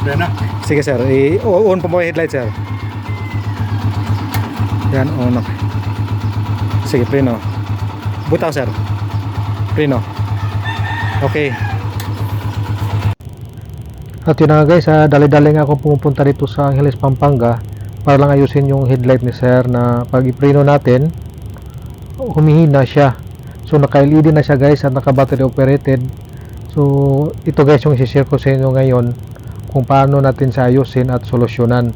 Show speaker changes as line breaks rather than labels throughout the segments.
Okay na.
Sige sir, i-on po mo yung headlight sir. Yan, on. Sige, preno. Butaw sir. Preno. Okay. At yun na nga guys, ah, dali-dali nga ako pumupunta dito sa Angeles, Pampanga para lang ayusin yung headlight ni sir na pag ipreno natin, humihina siya. So naka-LED na siya guys at naka-battery operated. So ito guys yung isi-share ko sa inyo ngayon kung paano natin siya ayusin at solusyonan.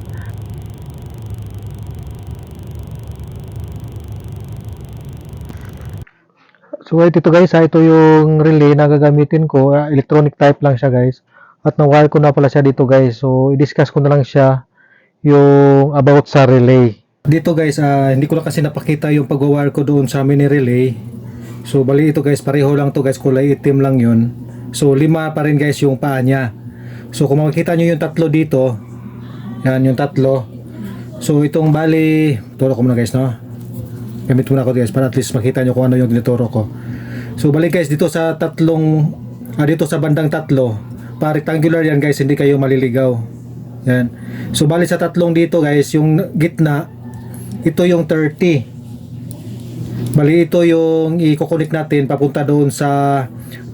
So ito guys, ah, ito yung relay na gagamitin ko. Ah, electronic type lang siya guys. At na-wire ko na pala siya dito guys. So i-discuss ko na lang siya yung about sa relay. Dito guys, ah, hindi ko lang kasi napakita yung pag-wire ko doon sa mini relay. So bali ito guys, pareho lang to guys, kulay itim lang yun. So lima pa rin guys yung paa niya. So kung makikita nyo yung tatlo dito, yan yung tatlo. So itong bali, turo ko muna guys no. Gamit muna ako guys para at least makita nyo kung ano yung tinuturo ko. So balik guys dito sa tatlong, ah, dito sa bandang tatlo, pa rectangular yan guys, hindi kayo maliligaw. Yan. So bali sa tatlong dito guys, yung gitna, ito yung 30. Bali ito yung i-connect natin papunta doon sa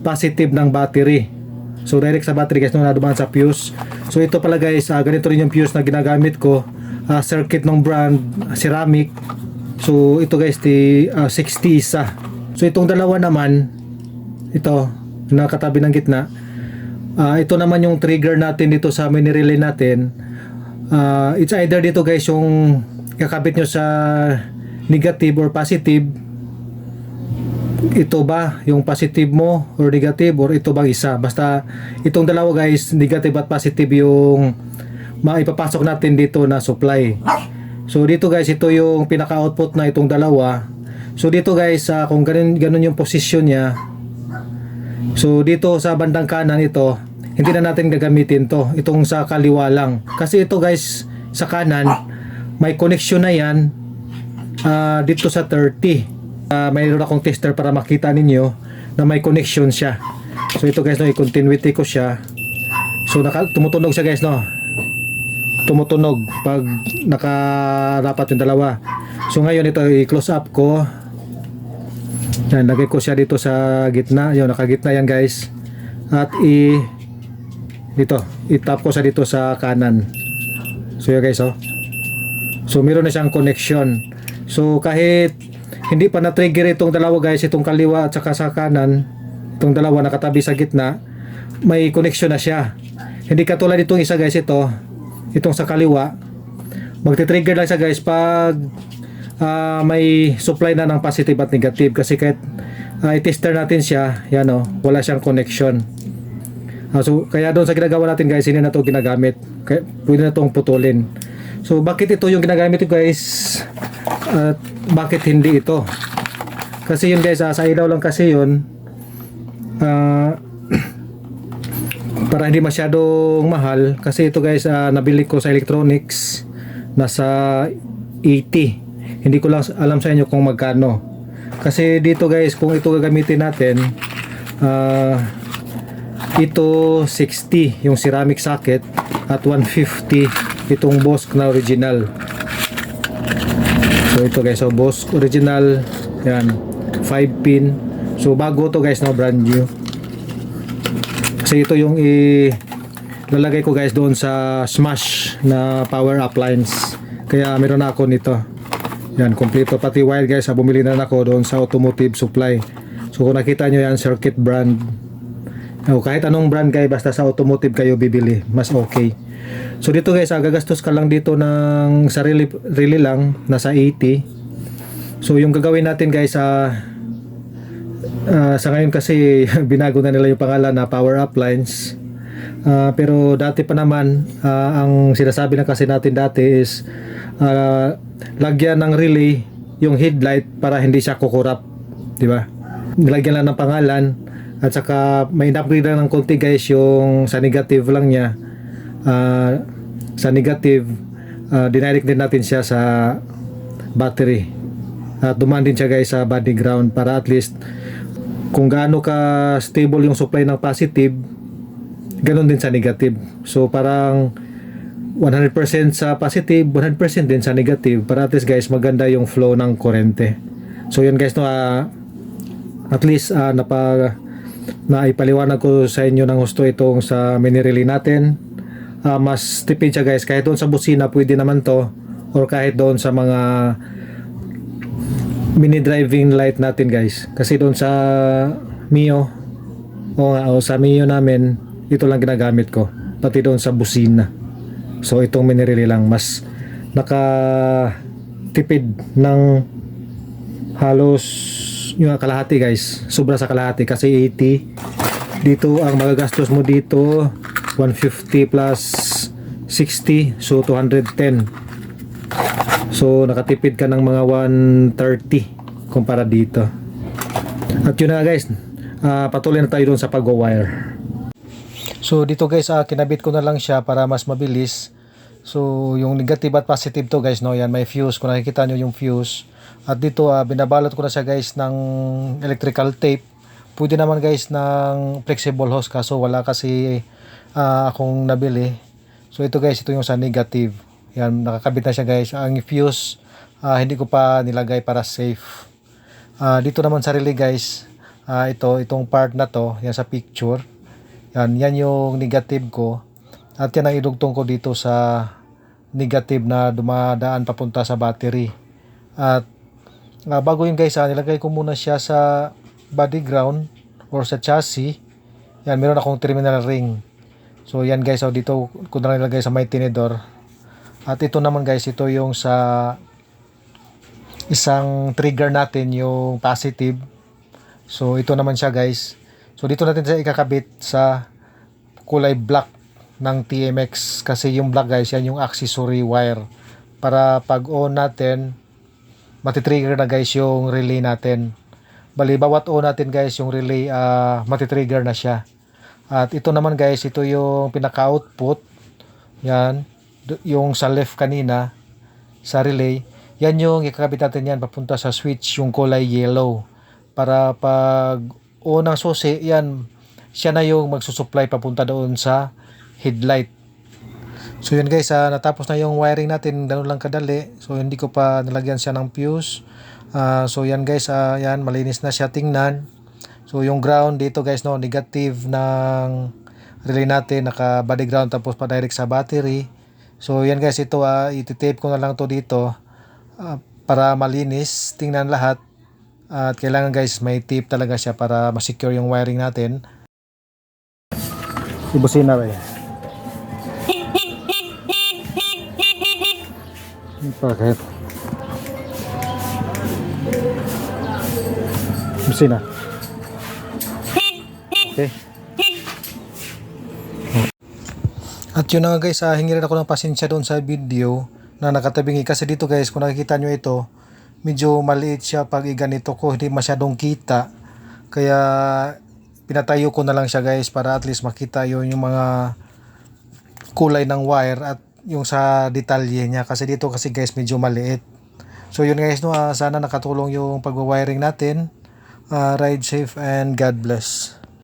positive ng battery. So direct sa battery guys, no, na dumaan sa fuse. So ito pala guys, ah, ganito rin yung fuse na ginagamit ko. Ah, circuit ng brand, ceramic. So ito guys, di ah, 60 isa. So itong dalawa naman, ito, nakatabi ng gitna. Ah, ito naman yung trigger natin dito sa mini relay natin. Ah, it's either dito guys yung kakabit nyo sa negative or positive ito ba yung positive mo or negative or ito bang isa? Basta itong dalawa guys negative at positive yung maipapasok natin dito na supply. So dito guys ito yung pinaka output na itong dalawa. So dito guys ah, kung ganun, ganun yung position niya so dito sa bandang kanan ito hindi na natin gagamitin to. Itong sa kaliwa lang. Kasi ito guys sa kanan may connection na yan ah, dito sa 30 Ah, mayroon akong tester para makita ninyo na may connection siya. So ito guys no, i-continuity ko siya. So naka, tumutunog siya guys no. Tumutunog pag nakarapat yung dalawa. So ngayon ito i-close up ko. Yan, lagay ko siya dito sa gitna. Yun, nakagitna yan guys. At i dito, i-tap ko siya dito sa kanan. So yun guys oh. So meron na siyang connection. So kahit hindi pa na-trigger itong dalawa guys, itong kaliwa at saka sa kanan, itong dalawa nakatabi sa gitna, may connection na siya. Hindi katulad itong isa guys ito, itong sa kaliwa, magti-trigger lang siya guys pag ah, may supply na ng positive at negative kasi kahit uh, i-tester natin siya, yan o, wala siyang connection. Ah, so, kaya doon sa ginagawa natin guys, hindi na ito ginagamit. Kaya, pwede na itong putulin. So, bakit ito yung ginagamit guys? At bakit hindi ito? Kasi yun guys, ah, sa ilaw lang kasi yun. Ah, para hindi masyadong mahal. Kasi ito guys, ah, nabili ko sa electronics. Nasa 80. Hindi ko lang alam sa inyo kung magkano. Kasi dito guys, kung ito gagamitin natin, ah, ito 60 yung ceramic socket at 150 itong Bosch na original so ito guys so Bosch original yan 5 pin. So bago to guys no brand new. Kasi ito yung i lalagay ko guys doon sa smash na power appliance. Kaya meron na ako nito. Yan kompleto pati wire guys ah, bumili na ako doon sa automotive supply. So kung nakita nyo yan circuit brand o kahit anong brand guys basta sa automotive kayo bibili mas okay. So dito guys ah, gagastos ka lang dito ng sarili really lang nasa 80 so yung gagawin natin guys sa sa ngayon kasi binago na nila yung pangalan na power appliance Ah, pero dati pa naman ah, ang sinasabi lang kasi natin dati is ah, lagyan ng relay yung headlight para hindi siya kukurap di ba? Nilagyan lang ng pangalan at saka may in-upgrade lang ng konti guys yung sa negative lang niya Ah, sa negative uh, dinirect din natin siya sa battery at dumaan din siya guys sa body ground para at least kung gaano ka stable yung supply ng positive ganun din sa negative. So parang 100% sa positive, 100% din sa negative para at least guys maganda yung flow ng kurente. So yun guys no ah, at least ah, napa naipaliwanag ko sa inyo ng gusto itong sa mini relay natin. Ah, mas tipid siya guys. Kahit doon sa busina pwede naman to. Or kahit doon sa mga mini driving light natin guys. Kasi doon sa Mio o o sa Mio namin ito lang ginagamit ko. Pati doon sa busina. So itong mini relay lang. Mas naka tipid ng halos yung kalahati guys sobra sa kalahati kasi 80 dito ang magagastos mo dito 150 plus 60 so 210 So nakatipid ka ng mga 130 kumpara dito. At yun na guys, ah, patuloy na tayo doon sa pag-wire. So dito guys, ah, kinabit ko na lang siya para mas mabilis. So yung negative at positive to guys, no, yan may fuse. Kung nakikita nyo yung fuse. At dito ah, binabalot ko na siya guys ng electrical tape. Pwede naman guys ng flexible hose kaso wala kasi ah, akong nabili. So ito guys, ito yung sa negative. Yan, nakakabit na siya guys. Ang fuse, ah, hindi ko pa nilagay para safe. Ah, dito naman sa relay guys, ah, ito, itong part na to, yan sa picture. Yan, yan yung negative ko. At yan ang idugtong ko dito sa negative na dumadaan papunta sa battery. At ah, bago yun guys, ah, nilagay ko muna siya sa body ground or sa chassis. Yan, meron akong terminal ring. So yan guys, oh, dito ko na nilagay sa may tinidor. At ito naman guys, ito yung sa isang trigger natin yung positive. So ito naman siya guys. So dito natin siya ikakabit sa kulay black ng TMX kasi yung black guys yan yung accessory wire para pag on natin matitrigger na guys yung relay natin. Bali bawat on natin guys yung relay uh, matitrigger na siya. At ito naman guys, ito yung pinaka-output. Yan yung sa left kanina sa relay, yan yung ikakabit natin yan papunta sa switch yung kulay yellow para pag unang susi yan siya na yung magsusupply papunta doon sa headlight so yun guys ah, natapos na yung wiring natin ganun lang kadali. So hindi ko pa nilagyan siya ng fuse. Ah, so yan guys ah, yan malinis na siya tingnan. So yung ground dito guys no negative ng relay natin naka body ground tapos pa direct sa battery. So yan guys, ito ah, ititape ko na lang to dito ah, para malinis, tingnan lahat. At kailangan guys, may tape talaga siya para ma-secure yung wiring natin. Ibusin na ba Bakit? Ibusin na. Okay. At yun na nga guys, ah, hingi rin ako ng pasensya doon sa video na nakatabingi. Kasi dito guys, kung nakikita nyo ito, medyo maliit siya pag iganito ko. Hindi masyadong kita. Kaya pinatayo ko na lang siya guys para at least makita yun yung mga kulay ng wire at yung sa detalye niya. Kasi dito kasi guys, medyo maliit. So yun guys, no, ah, sana nakatulong yung pag-wiring natin. Ah, ride safe and God bless.